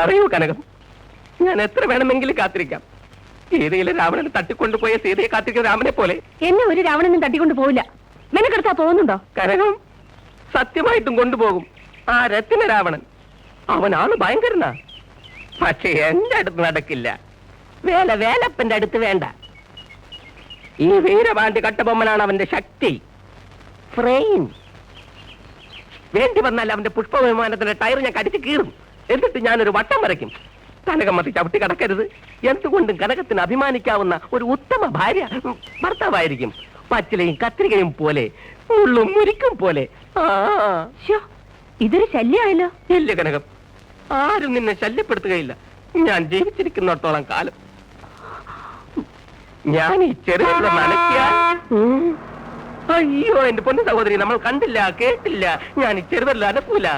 പറയൂ കനകം. ഞാൻ എത്ര വേണമെങ്കിലും കാത്തിരിക്കാം. സീതയിലെ രാവണനെ തട്ടിക്കൊണ്ടുപോയ സീതയെ കാത്തിരിക്കുന്ന രാമനെ പോലെ. എന്നെ ഒരു രാവണനും തട്ടിക്കൊണ്ടു പോവില്ല. മെനക്കെടുത്താ പോകുന്നുണ്ടോ? കനകം സത്യമായിട്ടും കൊണ്ടുപോകും. ആ രത്തിന രാവണൻ അവനാണ് ഭയങ്കരനാ. പക്ഷെ എന്റെ അടുത്ത് നടക്കില്ല. വേല വേലപ്പന്റെ അടുത്ത് വേണ്ട. ഈ വീരപാണ്ടി കട്ടബൊമ്മനാണ് അവന്റെ ശക്തി. ഫ്രെയിൻ വേണ്ടി വന്നാൽ അവന്റെ പുഷ്പവിമാനത്തിന്റെ ടയർ ഞാൻ കടിച്ചു കീറും. എന്നിട്ട് ഞാനൊരു വട്ടം വരയ്ക്കും. കനകമതി ചവിട്ടി കടക്കരുത്. എന്തുകൊണ്ടും കനകത്തിന് അഭിമാനിക്കാവുന്ന ഒരു ഉത്തമ ഭാര്യ ഭർത്താവായിരിക്കും. പച്ചിലയും കത്രികയും പോലെ മുള്ളും മുരിക്കും പോലെ. ഇതൊരു ശല്യമായല്ലോ. ഇല്ല കനകം ആരും നിന്നെ ശല്യപ്പെടുത്തുകയില്ല. ഞാൻ ജീവിച്ചിരിക്കുന്നിടത്തോളം കാലം. ഞാൻ ഈ ചെറിയ നനയ്ക്കാൻ അയ്യോ എന്റെ പൊന്നു സഹോദരി നമ്മൾ കണ്ടില്ല കേട്ടില്ല. ഞാൻ ഈ ചെറുതല്ല അനക്കൂല.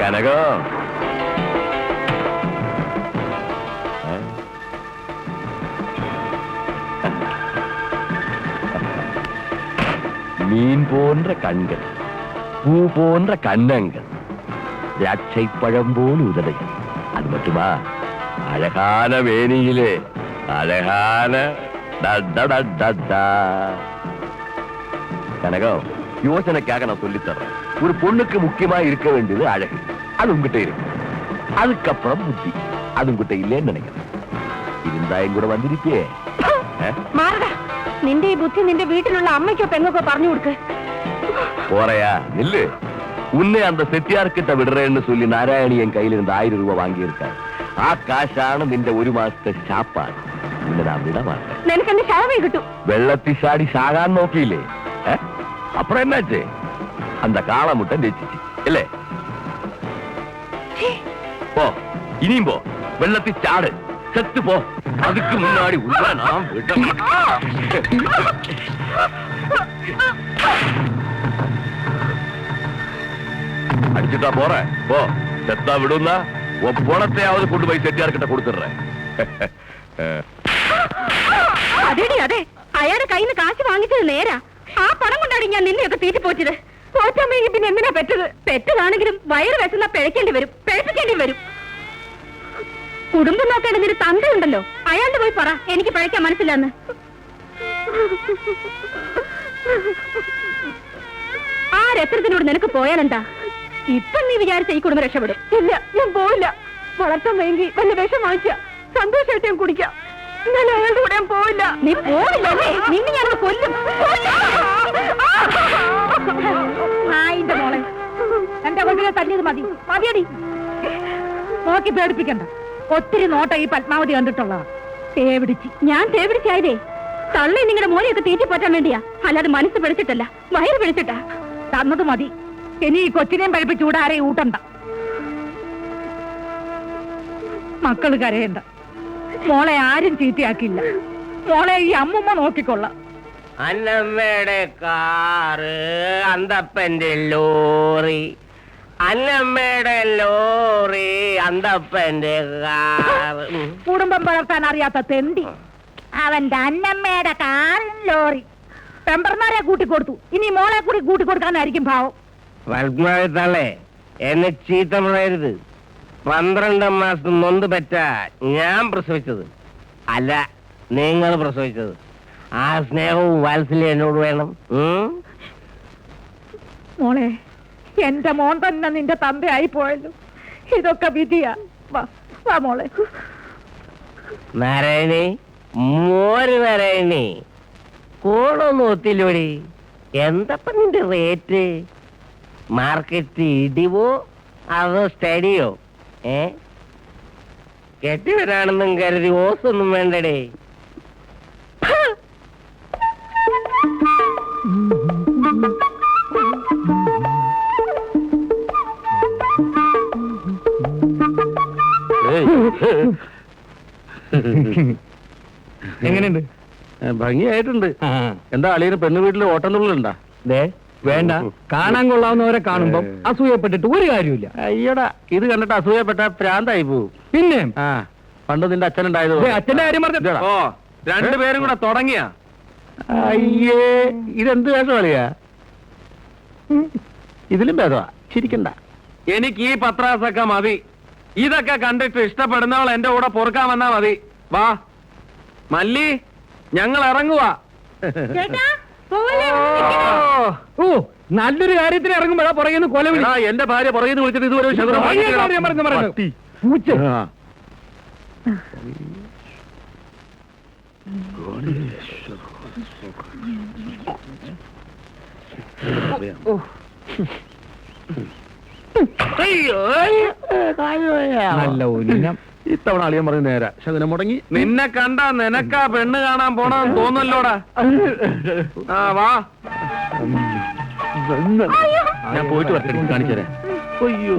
கனகம் மீன் போன்ற கண்கள் பூ போன்ற கண்ணங்கள் திராட்சை பழம் போல் உதடுகள். அது மட்டுமா? அழகான வேணியிலே அழகான டா. கனகம் யோசனைக்காக நான் சொல்லி தர்றேன் ஒரு பொண்ணுக்கு முக்கியமா இருக்க வேண்டியது அழகு அது உங்ககிட்ட இருக்கு அதுக்கப்புறம் புத்தி அது உங்ககிட்ட இல்லைன்னு நினைக்கிறேன் இருந்தா என் கூட வந்திருப்பே மாறடா നിന്റെ ഈ ബുദ്ധി നിന്റെ വീട്ടിലുള്ള അമ്മയ്ക്കോ പെങ്ങൊക്കെ പറഞ്ഞു കൊടുക്ക് പോറയാ നില്ല് ഉന്നെ അന്ത സെറ്റിയാർക്കിട്ട വിടറേന്ന് ചൊല്ലി നാരായണിയൻ കയ്യിലിരുന്ന് ആയിരം രൂപ വാങ്ങിയിരിക്കാൻ ആ കാശാണ് നിന്റെ ഒരു മാസത്തെ ശാപ്പാണ് നിന്നെ നാം വിടമാണ് നിനക്കെന്റെ ശാപേ കിട്ടും വെള്ളത്തിൽ ചാടി ശാകാൻ നോക്കിയില്ലേ ഏ? അപ്പുറം എന്നാച്ചേ அந்த കാളമുട്ടൻ രചിച്ചു അല്ലേ പോ ഇനിയും പോ വെള്ളത്തിൽ ചാട് செத்து போ அதுக்கு முன்னாடி உள்ள நான் விட அடிச்சுட்டா போறேன் போ செத்தா விடுன்னா உன் பணத்தையாவது கொண்டு போய் செட்டியார்கிட்ட கொடுத்துடுறேன் അതെടി അതെ അയാളുടെ കയ്യിൽ നിന്ന് കാശ് വാങ്ങിച്ചത് നേരാ ആ പണം കൊണ്ടാണ് ഞാൻ നിന്നെയൊക്കെ തീറ്റി പോറ്റത് പോറ്റാമെങ്കിൽ പിന്നെ എന്തിനാ പെറ്റത്? പെറ്റതാണെങ്കിലും വയറ് വിശന്ന പിഴയ്ക്കേണ്ടി വരും. പിഴപ്പിക്കേണ്ടി വരും. കുടുംബം നോക്കേണ്ട നിന്റെ തന്തയുണ്ടല്ലോ. അയാളുടെ പോയി പറ. എനിക്ക് പിഴയ്ക്കാൻ മനസ്സില്ലെന്ന്. ആ രത്രത്തിനോട് നിനക്ക് പോയാലെന്താ? ഇപ്പൊ നീ വിചാരിച്ച ഈ കുടുംബം രക്ഷപ്പെടും. ഇല്ല ഞാൻ പോയില്ല വളർത്താൻ വേണ്ടി വല്ല വിഷം വാങ്ങിച്ച സന്തോഷമായിട്ട് ഞാൻ കുടിക്കാം. ഞാൻ അയാളുടെ കൂടെ ഞാൻ പോയില്ല. നീ പോയില്ലേ നിന്നെ ഞാൻ കൊല്ലും. നായിന്റെ മോളെ. എന്റെ കൊണ്ടിനെ തല്ലിയത് മതി. മതിയടി. നോക്കി പേടിപ്പിക്കണ്ട. ഒത്തിരി നോട്ട ഈ പത്മാവതി കണ്ടിട്ടുള്ള തേവിടിച്ച് ഞാൻ തേവിടിച്ചായതേ തള്ളി നിങ്ങളുടെ മോനെയൊക്കെ തീറ്റി പറ്റാൻ വേണ്ടിയാ. അല്ലാതെ മനസ്സ് പിടിച്ചിട്ടല്ല. വയറ് പിടിച്ചിട്ടാ. തന്നത് മതി. ഇനി ഈ കൊച്ചിനെയും പഴിപ്പിച്ച് ഇവിടെ ആരെയും ഊട്ടണ്ട. മക്കൾ കരയണ്ട. മോളെ ആരും ചീത്തയാക്കില്ല മോളെ ഈ അമ്മുമ്മ നോക്കിക്കൊള്ളാം. അന്നമ്മയുടെ കാറ് അന്തപ്പന്റെ ലോറി. അന്നമ്മയുടെ ലോറി അന്തപ്പന്റെ കാറ്. കുടുംബം വളർത്താൻ അറിയാത്ത തെണ്ടി. അവന്റെ അന്നമ്മയുടെ കാറും ലോറി. പെമ്പർമാരെ കൂട്ടിക്കൊടുത്തു. ഇനി മോളെ കൂടി കൂട്ടിക്കൊടുക്കാനായിരിക്കും ഭാവം എന്നെ ചീത്ത പറയരുത്. പന്ത്രണ്ട് മാസത്തിൽ നൊന്ത് പറ്റ ഞാൻ പ്രസവിച്ചത്. അല്ല നിങ്ങൾ പ്രസവിച്ചത്. ആ സ്നേഹവും വാത്സല്യം എന്നോട് വേണം? മോളെ എന്റെ മോൻ തന്നെ നിന്റെ തന്തയായി പോയല്ലോ. ഇതൊക്കെ വിധിയാ. വാ വാ മോളെ. നാരായണി മോര് നാരായണി. കോളൊന്നും ഒത്തില്ലോടി. എന്തപ്പ നിന്റെ റേറ്റ് മാർക്കറ്റ് ഇടിവോ അതോ സ്റ്റഡിയോ ഏ? കെട്ടിവരാണെന്നും കരുതി ഓസൊന്നും വേണ്ടടേ. എങ്ങനെയുണ്ട്? ഭംഗിയായിട്ടുണ്ട്. എന്താ അളിയന് പെണ്ണു വീട്ടിൽ ഓട്ടംതുള്ളുണ്ടാ ദേ വേണ്ട. കാണാൻ കൊള്ളാവുന്നവരെ കാണുമ്പോ അസൂയപ്പെട്ടിട്ട് ഒരു കാര്യമില്ല അയ്യടാ ഇത് കണ്ടിട്ട് അസൂയപ്പെട്ട പ്രാന്തായി പോവും. പിന്നെ ആ പണ്ട് നിന്റെ അച്ഛനുണ്ടായത് ഉണ്ടായത് അച്ഛന്റെ കാര്യം പറഞ്ഞോ. ഓ രണ്ടുപേരും കൂടെ തുടങ്ങിയ. അയ്യേ. ഇതെന്ത് വേഷം കളിയാ? ഇതിലും ഭേദമാ ചിരിക്കണ്ട. എനിക്ക് ഈ പത്രാസൊക്കെ മതി. ഇതൊക്കെ കണ്ടിട്ട് ഇഷ്ടപ്പെടുന്നവൾ എന്റെ കൂടെ പൊറുക്കാൻ വന്നാ മതി. വാ. മല്ലി ഞങ്ങൾ ഇറങ്ങുവാ. ഓ നല്ലൊരു കാര്യത്തിന് ഇറങ്ങുമ്പോഴാ പുറകെ കൊല എടാ, എന്റെ ഭാര്യ പുറകിന്ന് വിളിച്ചിട്ട് ഇതുവരെ ഒരു. പട്ടി. ആ. അയ്യോ. നല്ല ഉന്നം. ഇത്തവണ അളിയൻ പറഞ്ഞു നേരാ. ശകുനം മുടങ്ങി. നിന്നെ കണ്ട നിനക്കാ പെണ്ണ് കാണാൻ പോണെന്ന് തോന്നല്ലോടാ ആ വാ. ഞാൻ പോയിട്ട് വരട്ടെ കാണിച്ചു തരാം. അയ്യോ.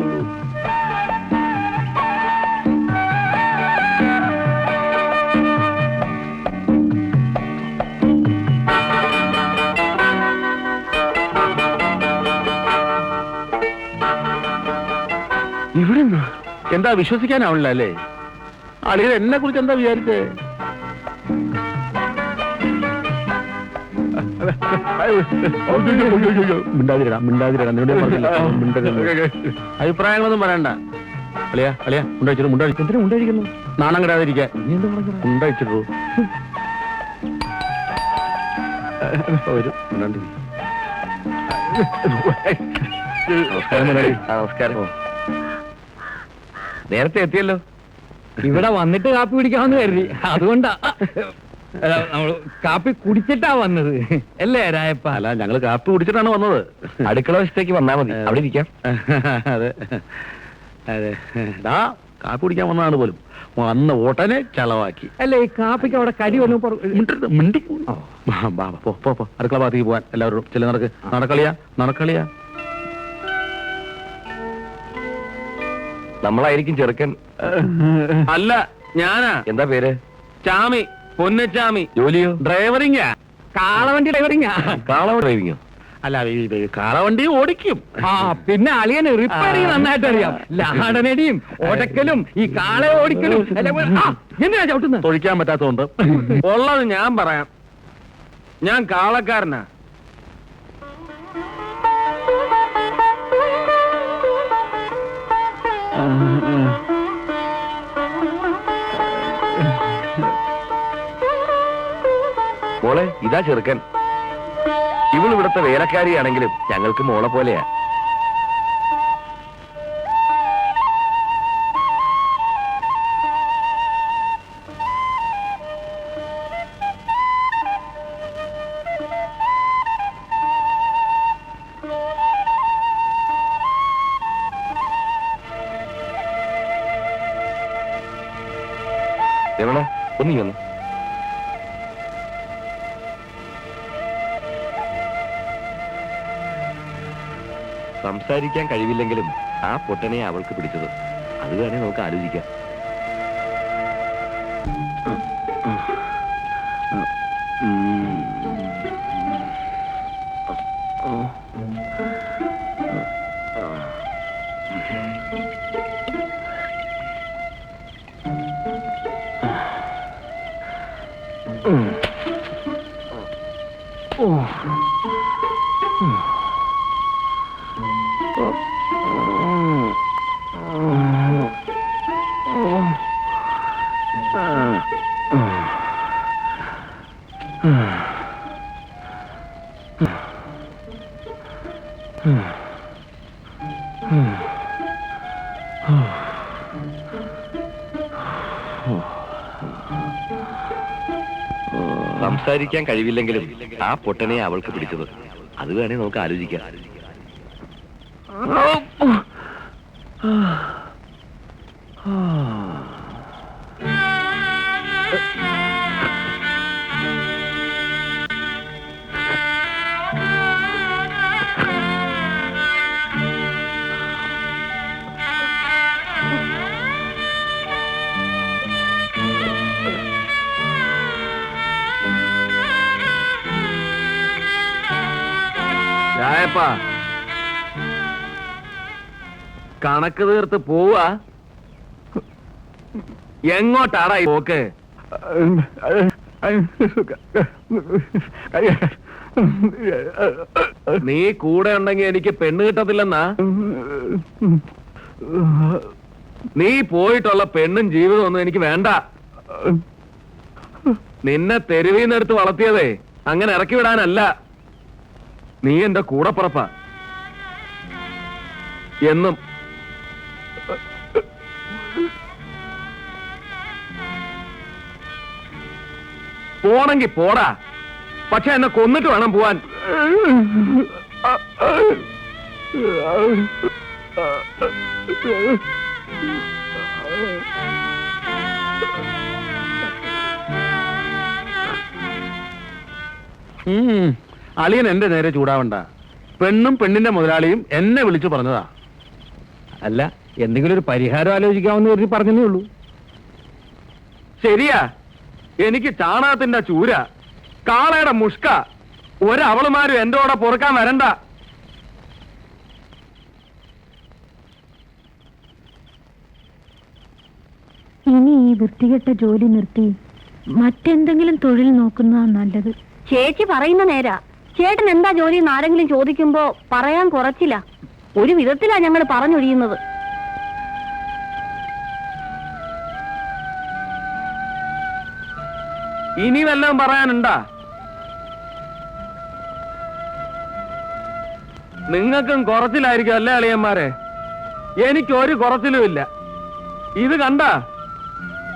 എന്താ വിശ്വസിക്കാനാവില്ല അല്ലേ? അളിയൻ എന്നെ കുറിച്ച് എന്താ വിചാരിച്ചേ? മിണ്ടാതിരടാ മിണ്ടാതിരടാ. നിന്നോട് പറഞ്ഞില്ല. മിണ്ടരുത്. അഭിപ്രായങ്ങളൊന്നും പറയണ്ട. അളിയാ അളിയാ മുണ്ടഴിച്ചിട്ട് മുണ്ടടിച്ചു. എന്തിനാ മുണ്ടഴിക്കുന്നു നാണം കിടാതിരിക്കാൻ. മുണ്ടടിച്ചിട്ടു. നമസ്കാരം. നേരത്തെ എത്തിയല്ലോ. ഇവിടെ വന്നിട്ട് കാപ്പി കുടിക്കാമെന്ന് കരുതി. അതുകൊണ്ടാ. നമ്മൾ കാപ്പി കുടിച്ചിട്ടാ വന്നത്. അല്ലേ രായപ്പ? അല്ല ഞങ്ങൾ കാപ്പി കുടിച്ചിട്ടാണ് വന്നത്. അടുക്കള വശത്തേക്ക് വന്നാ മതി. അവിടെ ഇരിക്കാം. അതെ. അതെ. ഡാ കാപ്പി കുടിക്കാൻ വന്നതാണ് പോലും. വന്ന ഓട്ടനെ ചളവാക്കി. അല്ലേ ഈ കാപ്പിക്ക് അവിടെ കരി വന്നു മിണ്ടരുത്, മിണ്ടി പോ, പോ. അടുക്കള ഭാഗത്തേക്ക് പോവാൻ എല്ലാവരും ചില നടക്ക്. നടക്കളിയാ നടക്കളിയാ. നമ്മളായിരിക്കും ചെറുക്കൻ. അല്ല ഞാനാ. എന്താ പേര്? ചാമി പൊന്നച്ചാമി ജോലിയോ? ഡ്രൈവറിങ്ങാ കാളവണ്ടി ഡ്രൈവറിങ്ങാ കാളവ ഡ്രൈവിങ്ങോ അല്ല കാളവണ്ടി ഓടിക്കും. ആ പിന്നെ അളിയന് റിപ്പയറിംഗ് നന്നായിട്ട് അറിയാം. ലാടനടിയും ഓടക്കലും ഈ കാള ഓടിക്കലും എന്തിനാ ചവിട്ടുന്നത് തൊഴിക്കാൻ പറ്റാത്തതുകൊണ്ട്. ഉള്ളത് ഞാൻ പറയാം. ഞാൻ കാളക്കാരനാ. ഇതാ ചെറുക്കൻ. ഇവൾ ഇവിടുത്തെ വേലക്കാരിയാണെങ്കിലും ഞങ്ങൾക്ക് മോളെ പോലെയാ. ഒന്നിയൊന്ന് സംസാരിക്കാൻ കഴിവില്ലെങ്കിലും ആ പൊട്ടനെ അവൾക്ക് പിടിച്ചത്. അത് തന്നെ നമുക്ക് ആലോചിക്കാം. സംസാരിക്കാൻ കഴിവില്ലെങ്കിലും ആ പൊട്ടനെ അവൾക്ക് പിടിച്ചത്. അത് വേണേ നമുക്ക് ആലോചിക്കാം. രായപ്പാ കണക്ക് തീർത്ത് പോവാ. എങ്ങോട്ടാടാ ഈ പോക്ക്? നീ കൂടെ ഉണ്ടെങ്കിൽ എനിക്ക് പെണ്ണ് കിട്ടത്തില്ലെന്നാ? നീ പോയിട്ടുള്ള പെണ്ണും ജീവിതം ഒന്നും എനിക്ക് വേണ്ട. നിന്നെ തെരുവിന്നെടുത്ത് വളർത്തിയതേ അങ്ങനെ ഇറക്കി വിടാനല്ല. നീ എന്റെ കൂടെ പറപ്പാ. എന്നും. പോണെങ്കി പോടാ. പക്ഷെ എന്നെ കൊന്നിട്ട് വേണം പോവാൻ. ഉം. അളിയൻ എന്റെ നേരെ ചൂടാവണ്ട. പെണ്ണും പെണ്ണിന്റെ മുതലാളിയും എന്നെ വിളിച്ചു പറഞ്ഞതാ. അല്ല എന്തെങ്കിലും ഒരു പരിഹാരം ആലോചിക്കാമെന്ന് കരുതി പറഞ്ഞതേ ഉള്ളൂ. ശരിയാ. എനിക്ക് ചാണകത്തിന്റെ ചൂര കാളയുടെ മുഷ്ക ഒരവളുമാരും എന്റെ കൂടെ പൊറുക്കാൻ വരണ്ട. ഇനി ഈ വൃത്തികെട്ട ജോലി നിർത്തി മറ്റെന്തെങ്കിലും തൊഴിൽ നോക്കുന്നതാ നല്ലത്. ചേച്ചി പറയുന്ന നേരാ. ചേട്ടൻ എന്താ ജോലി എന്ന് ആരെങ്കിലും ചോദിക്കുമ്പോ പറയാൻ കുറച്ചില്ല. ഒരു വിധത്തിലാ ഞങ്ങൾ പറഞ്ഞൊഴിയുന്നത്. ഇനി വല്ലതും പറയാനുണ്ടാ? നിങ്ങൾക്കും കുറച്ചിലായിരിക്കും അല്ലേ അളിയന്മാരെ? എനിക്ക് ഒരു കുറച്ചിലും ഇല്ല. ഇത് കണ്ട?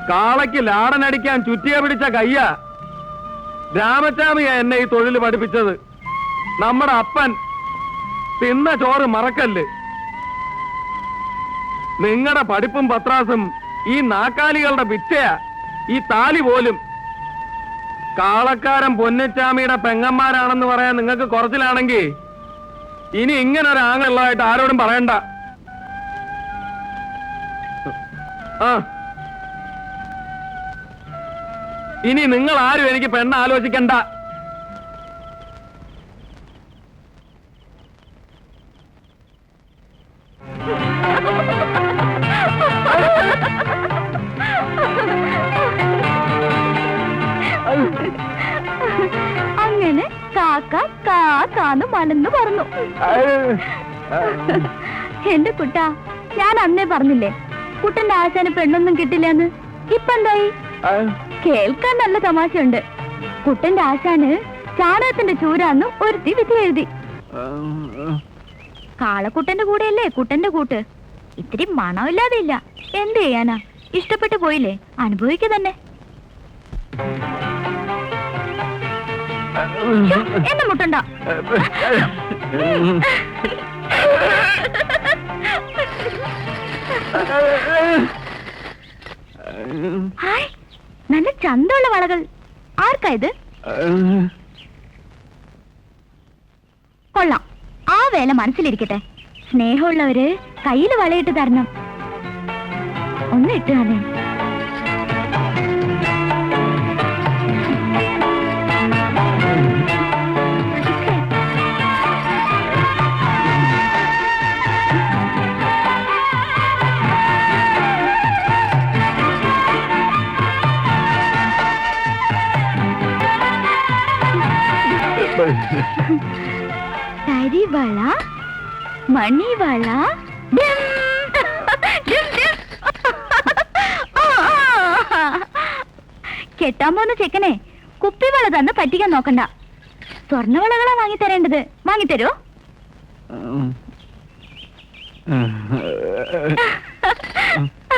കാളയ്ക്ക് ലാടനടിക്കാൻ ചുറ്റിയ പിടിച്ച കയ്യ. രാമചാമിയ എന്നെ ഈ തൊഴിൽ പഠിപ്പിച്ചത്. നമ്മുടെ അപ്പൻ തിന്ന ചോറ് മറക്കല്ല്. നിങ്ങളുടെ പഠിപ്പും പത്രാസും ഈ നാക്കാലികളുടെ ഭിക്ഷയാ. ഈ താലി പോലും. കാളക്കാരൻ പൊന്നച്ചാമിയുടെ പെങ്ങന്മാരാണെന്ന് പറയാൻ നിങ്ങൾക്ക് കുറച്ചിലാണെങ്കിൽ ഇനി ഇങ്ങനെ ഒരു ആങ്ങളുള്ളതായിട്ട് ആരോടും പറയണ്ട. ആ. ഇനി നിങ്ങൾ ആരും എനിക്ക് പെണ്ണ ആലോചിക്കണ്ട കാ കാന്ന് മനന്ന് പറഞ്ഞു. എന്റെ കുട്ട ഞാൻ അന്നേ പറഞ്ഞില്ലേ കുട്ടന്റെ ആശാന് പെണ്ണൊന്നും കിട്ടില്ലെന്ന്? ഇപ്പൊ എന്തായി കേൾക്കാൻ നല്ല തമാശയുണ്ട്. കുട്ടന്റെ ആശാന് ചാണകത്തിന്റെ ചൂരാന്നും ഒരുത്തി വിധി എഴുതി. കാളക്കുട്ടന്റെ കൂടെയല്ലേ കുട്ടന്റെ കൂട്ട്? ഇത്തിരി മണമില്ലാതെ ഇല്ല എന്ത് ചെയ്യാനാ? ഇഷ്ടപ്പെട്ടു പോയില്ലേ? അനുഭവിക്കുക തന്നെ. എന്നെ മുട്ടണ്ട. നല്ല ചന്തമുള്ള വളകൾ. ആർക്കാ ഇത്? കൊള്ളാം. ആ വേല മനസ്സിലിരിക്കട്ടെ. സ്നേഹമുള്ളവര് കയ്യിൽ വളയിട്ട് തരണം. ഒന്ന് ഇട്ട് തന്നെ കരിവള മണിവള. കെട്ടാൻ പോന്ന ചെക്കനെ കുപ്പിവള തന്ന് പറ്റിക്കാൻ നോക്കണ്ട. സ്വർണവളകളാ വാങ്ങിത്തരേണ്ടത്. വാങ്ങിത്തരോ?